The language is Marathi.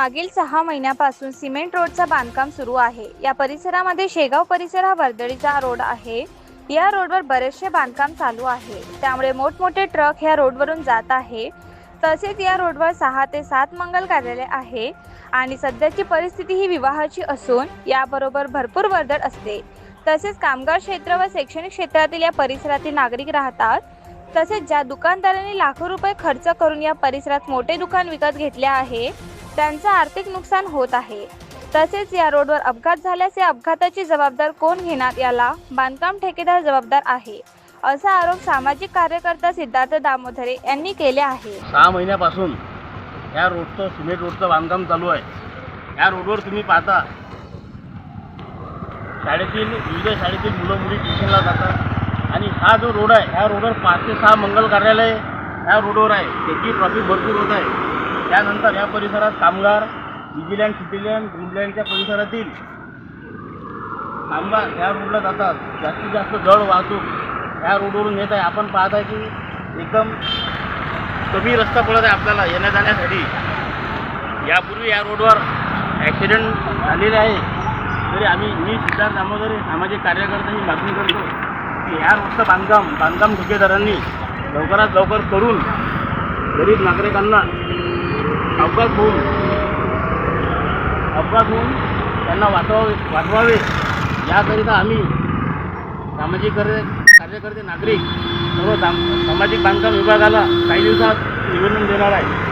मागील सहा महिन्यापासून सिमेंट रोडचं बांधकाम सुरू आहे. या परिसरामध्ये शेगाव परिसर हा वर्दळीचा रोड आहे. या रोडवर बरेचसे बांधकाम चालू आहे. त्यामुळे मोठमोठे ट्रक ह्या रोडवरून जात आहे. तसेच या रोडवर सहा ते सात मंगल कार्यालय आहे आणि सध्याची परिस्थिती ही विवाहाची असून याबरोबर भरपूर वर्दळ असते. तसेच कामगार क्षेत्र व शैक्षणिक क्षेत्रातील या परिसरातील नागरिक राहतात. तसेच ज्या दुकानदारांनी लाखो रुपये खर्च करून या परिसरात मोठे दुकान विकत घेतले आहे त्यांचं आर्थिक नुकसान होत आहे. तसेच या रोडवर अपघात झाल्यास या अपघाताची जबाबदार कोण घेणार याला बांधकाम ठेकेदार जबाबदार आहे. असा आरोप सामाजिक कार्यकर्ता सिद्धार्थ दामोदरे यांनी केले आहे. सहा महिन्यापासून या रोडचं सिमेंट रोडचं बांधकाम चालू आहे. या रोडवर तुम्ही पाहता शाळेतील विविध शाळेतील मुलं मुली ट्युशनला जातात. आणि हा जो रोड आहे ह्या रोडवर पाच ते सहा मंगल कार्यालय ह्या रोडवर आहे. त्याची ट्रॉफिक भरपूर होत आहे. त्यानंतर या परिसरात कामगार विजिलँड सिटीलँड ग्रीनलँडच्या परिसरातील कामगार ह्या रोडला जातात. जास्तीत जास्त जड वाहतूक ह्या रोडवरून येत आहे. आपण पाहत आहे की एकदम कमी रस्ता पडत आहे आपल्याला येण्या जाण्यासाठी यापूर्वी या रोडवर ॲक्सिडेंट झालेले आहे. तरी आम्ही मी सिद्धार्थ दामोदर सामाजिक कार्यकर्त्यांनी मागणी करतो की ह्या रोडचं बांधकाम बांधकाम ठेकेदारांनी लवकरात लवकर करून गरीब नागरिकांना अपघात होऊन अपघात होऊन त्यांना वाचवावे वाचवावे. याकरिता आम्ही सामाजिक कार्य कार्यकर्ते नागरिक सर्व सामाजिक बांधकाम विभागाला काही दिवसात निवेदन देणार आहे.